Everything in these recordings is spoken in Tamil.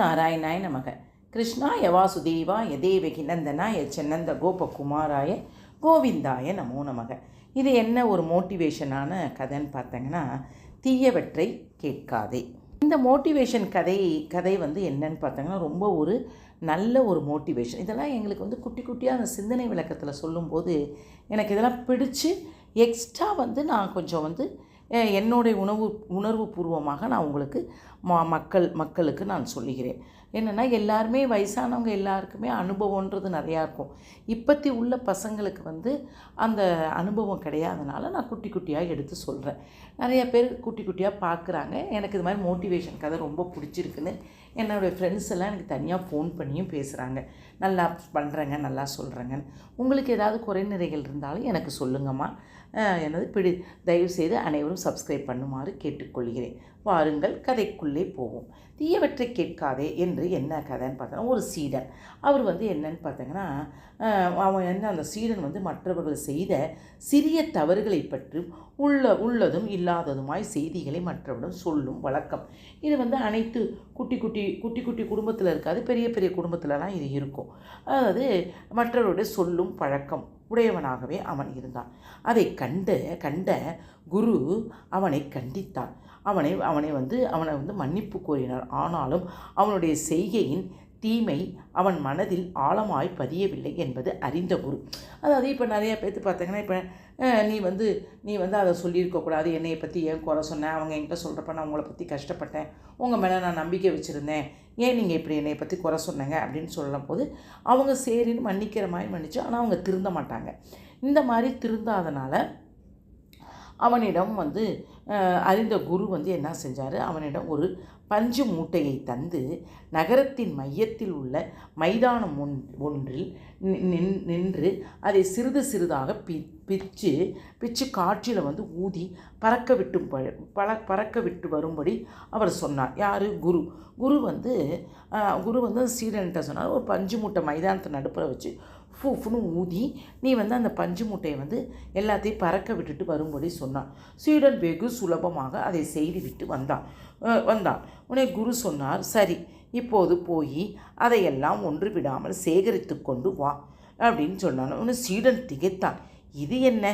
நாராயணாய நமக. கிருஷ்ணாய வாசுதேவாய தேவகி நந்தனாய சென்னந்த கோபகுமாராய கோவிந்தாய நமோ நமக. இது என்ன ஒரு மோட்டிவேஷனான கதைன்னு பார்த்தீங்கன்னா தீயவற்றை கேட்காதே. இந்த மோட்டிவேஷன் கதை கதை வந்து என்னன்னு பார்த்தீங்கன்னா ரொம்ப ஒரு நல்ல ஒரு மோட்டிவேஷன். இதெல்லாம் எங்களுக்கு வந்து குட்டி குட்டியாக அந்த சிந்தனை விளக்கத்தில் சொல்லும்போது எனக்கு இதெல்லாம் பிடிச்சு எக்ஸ்ட்ரா வந்து நான் கொஞ்சம் வந்து என்னுடைய உணவு உணர்வு பூர்வமாக நான் உங்களுக்கு மக்கள் மக்களுக்கு நான் சொல்லுகிறேன். என்னென்னா எல்லாருமே வயசானவங்க எல்லாருக்குமே அனுபவன்றது நிறையா இருக்கும். இப்போத்தி உள்ள பசங்களுக்கு வந்து அந்த அனுபவம் கிடையாதனால நான் குட்டி குட்டியாக எடுத்து சொல்கிறேன் நிறைய பேர் குட்டி குட்டியாக பார்க்குறாங்க எனக்கு இது மாதிரி மோட்டிவேஷன் கதை ரொம்ப பிடிச்சிருக்குன்னு என்னுடைய ஃப்ரெண்ட்ஸ் எல்லாம் எனக்கு தனியாக ஃபோன் பண்ணியும் பேசுகிறாங்க நல்லா பண்ணுறேங்க நல்லா சொல்கிறேங்கன்னு உங்களுக்கு ஏதாவது குறைநிறைகள் இருந்தாலும் எனக்கு சொல்லுங்கம்மா. எனது பிடி தயவுசெய்து அனைவரும் சப்ஸ்கிரைப் பண்ணுமாறு கேட்டுக்கொள்கிறேன். வாருங்கள் கதைக்குள்ளே போவோம். தீயவற்றை கேட்காதே என்று என்ன கதைன்னு பார்த்தோன்னா ஒரு சீடன். அவர் வந்து என்னன்னு பார்த்தீங்கன்னா அவன் என்ன அந்த சீடன் வந்து மற்றவர்கள் செய்த சிறிய தவறுகளை பற்றி உள்ள உள்ளதும் இல்லாததுமாய் செய்திகளை மற்றவரிடம் சொல்லும் வழக்கம். இது வந்து அனைத்து குட்டி குட்டி குட்டி குட்டி குடும்பத்தில் இருக்காது பெரிய பெரிய குடும்பத்திலலாம் இது இருக்கும். அதாவது மற்றவருடைய சொல்லும் பழக்கம் உடையவனாகவே அவன் இருந்தான். அதை கண்ட கண்ட குரு அவனை கண்டித்தான். அவனை அவனை வந்து அவனை வந்து மன்னிப்பு கோரினார். ஆனாலும் அவனுடைய செய்கையின் தீமை அவன் மனதில் ஆழமாய் பதியவில்லை என்பது அறிந்த குரு. அதாவது இப்போ நிறைய பேர்த்து பார்த்தீங்கன்னா இப்போ நீ வந்து நீ வந்து அதை சொல்லியிருக்கக்கூடாது என்னையை பற்றி ஏன் குறை சொன்னேன் அவங்க என்கிட்ட சொல்கிறப்ப நான் உங்களை பற்றி கஷ்டப்பட்டேன். உங்கள் மேலே நான் நம்பிக்கை வச்சுருந்தேன். ஏன் நீங்கள் இப்படி என்னை பற்றி குறை சொன்னீங்க? அப்படின்னு சொல்லும் போது அவங்க சரின்னு மன்னிக்கிற மாதிரி மன்னிச்சு ஆனால் அவங்க திருந்த மாட்டாங்க. இந்த மாதிரி திருந்தாதனால அவனிடம் வந்து அறிந்த குரு வந்து என்ன செஞ்சார்? அவனிடம் ஒரு பஞ்சு மூட்டையை தந்து நகரத்தின் மையத்தில் உள்ள மைதானம் ஒன் ஒன்றில் நின் நின்று அதை சிறிது சிறிதாக பி பிச்சு பிச்சு காற்றில் வந்து ஊதி பறக்க விட்டு ப- பல பறக்க விட்டு வரும்படி அவர் சொன்னார். யார்? குரு. குரு வந்து குரு வந்து சீடன்கிட்ட சொன்னார். ஒரு பஞ்சு மூட்டை மைதானத்தை நடுப்புற வச்சு ஃபூஃப்னு ஊதி நீ வந்து அந்த பஞ்சு மூட்டையை வந்து எல்லாத்தையும் பறக்க விட்டுட்டு வரும்படி சொன்னான். சீடன் வெகு சுலபமாக அதை செய்து விட்டு வந்தான் வந்தான். உடனே குரு சொன்னார் சரி இப்போது போய் அதையெல்லாம் ஒன்று விடாமல் சேகரித்து கொண்டு வா அப்படின்னு சொன்னான். உடனே சீடன் திகைத்தான். இது என்ன?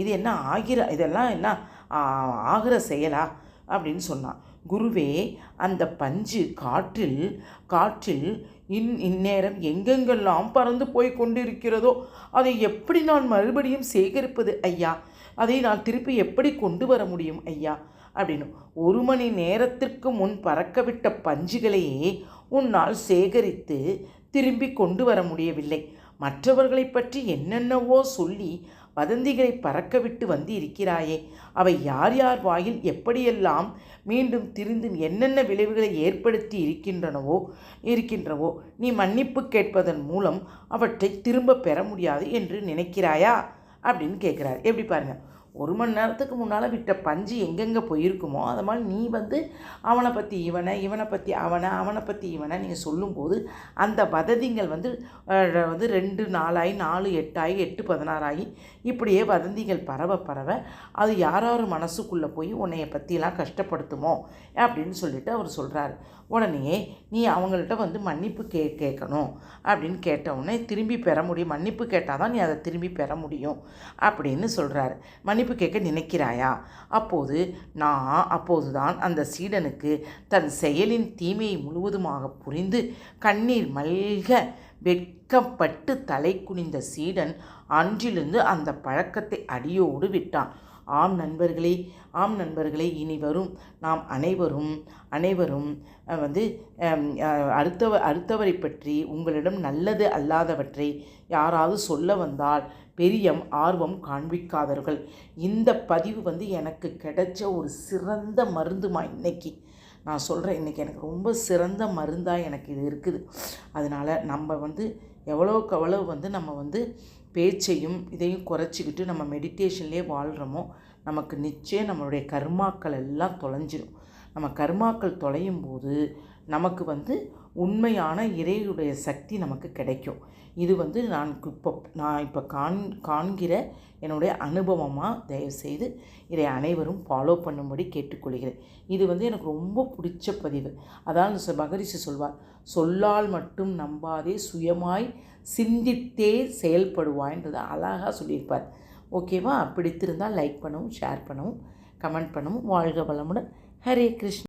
இது என்ன ஆகிற இதெல்லாம் என்ன ஆகிற செயலா? அப்படின்னு சொன்னான். குருவே அந்த பஞ்சு காற்றில் காற்றில் இன் இந்நேரம் எங்கெங்கெல்லாம் பறந்து போய் கொண்டிருக்கிறதோ அதை எப்படி நான் மறுபடியும் சேகரிப்பது ஐயா? அதை நான் திருப்பி எப்படி கொண்டு வர முடியும் ஐயா? அப்படின்னு ஒரு மணி நேரத்திற்கு முன் பறக்கவிட்ட பஞ்சுகளையே உன்னால் சேகரித்து திரும்பி கொண்டு வர முடியவில்லை. மற்றவர்களைப் பற்றி என்னென்னவோ சொல்லி வதந்திகளை பறக்கவிட்டு வந்து இருக்கிறாயே அவை யார் யார் வாயில் எப்படியெல்லாம் மீண்டும் திரிந்து என்னென்ன விளைவுகளை ஏற்படுத்தி இருக்கின்றனவோ இருக்கின்றவோ நீ மன்னிப்பு கேட்பதன் மூலம் அவற்றை திரும்ப பெற முடியாது என்று நினைக்கிறாயா? அப்படின்னு கேட்குறாரு. எப்படி பாருங்கள் ஒரு மணி நேரத்துக்கு முன்னால் விட்ட பஞ்சு எங்கெங்கே போயிருக்குமோ அது மாதிரி நீ வந்து அவனை பற்றி இவனை இவனை பற்றி அவனை அவனை பற்றி இவனை நீங்கள் சொல்லும்போது அந்த வதந்திகள் வந்து வந்து ரெண்டு நாலாயி நாலு எட்டாகி எட்டு பதினாறாகி இப்படியே வதந்திகள் பரவ பரவ அது யாரோ மனசுக்குள்ளே போய் உன்னைய பற்றிலாம் கஷ்டப்படுத்துமோ அப்படின்னு சொல்லிட்டு அவர் சொல்கிறாரு உடனே நீ அவங்கள்ட்ட வந்து மன்னிப்பு கே கேட்கணும் அப்படின்னு கேட்ட உடனே திரும்பி பெற முடியும். மன்னிப்பு கேட்டால் தான் நீ அதை திரும்பி பெற முடியும் அப்படின்னு சொல்கிறார் மன்னிப்பு கேட்க நினைக்கிறாயா? அப்போது நான் அப்போதுதான் அந்த சீடனுக்கு தன் செயலின் தீமையை முழுவதுமாக புரிந்து கண்ணீர் மல்க வெட்கப்பட்டு தலை குனிந்த சீடன் அன்றிலிருந்து அந்த பழக்கத்தை அடியோடு விட்டான். ஆம் நண்பர்களே ஆம் நண்பர்களே இனி வரும் நாம் அனைவரும் அனைவரும் வந்து அடுத்தவ அடுத்தவரை பற்றி உங்களிடம் நல்லது அல்லாதவற்றை யாராவது சொல்ல வந்தால் பெரியம் ஆர்வம் காண்பிக்காதவர்கள். இந்த பதிவு வந்து எனக்கு கிடைச்ச ஒரு சிறந்த மருந்துமா இன்னைக்கு? நான் சொல்கிறேன் இன்றைக்கி எனக்கு ரொம்ப சிறந்த மருந்தாக எனக்கு இது இருக்குது. அதனால் நம்ம வந்து எவ்வளோக்கு எவ்வளோ வந்து நம்ம வந்து பேச்சையும் இதையும் குறைச்சிக்கிட்டு நம்ம மெடிடேஷன்லேயே வாழ்கிறோமோ நமக்கு நிச்சயம் நம்மளுடைய கர்மாக்கள் எல்லாம் தொலைஞ்சிடும் நம்ம கர்மாக்கள் தொலையும் போது நமக்கு வந்து உண்மையான இறையுடைய சக்தி நமக்கு கிடைக்கும். இது வந்து நான் இப்போ நான் இப்போ காண் காண்கிற என்னுடைய அனுபவமாக தயவுசெய்து இதை அனைவரும் ஃபாலோ பண்ணும்படி கேட்டுக்கொள்கிறேன். இது வந்து எனக்கு ரொம்ப பிடிச்ச பதிவு. அதான் மகரிஷி சொல்வார் சொல்லால் மட்டும் நம்பாதே சுயமாய் சிந்தித்தே செயல்படுவாய்ன்றது அழகாக சொல்லியிருப்பார். ஓகேவா? பிடித்திருந்தால் லைக் பண்ணவும் ஷேர் பண்ணவும் கமெண்ட் பண்ணவும் வாழ்க வளமுடன். ஹரே கிருஷ்ணன்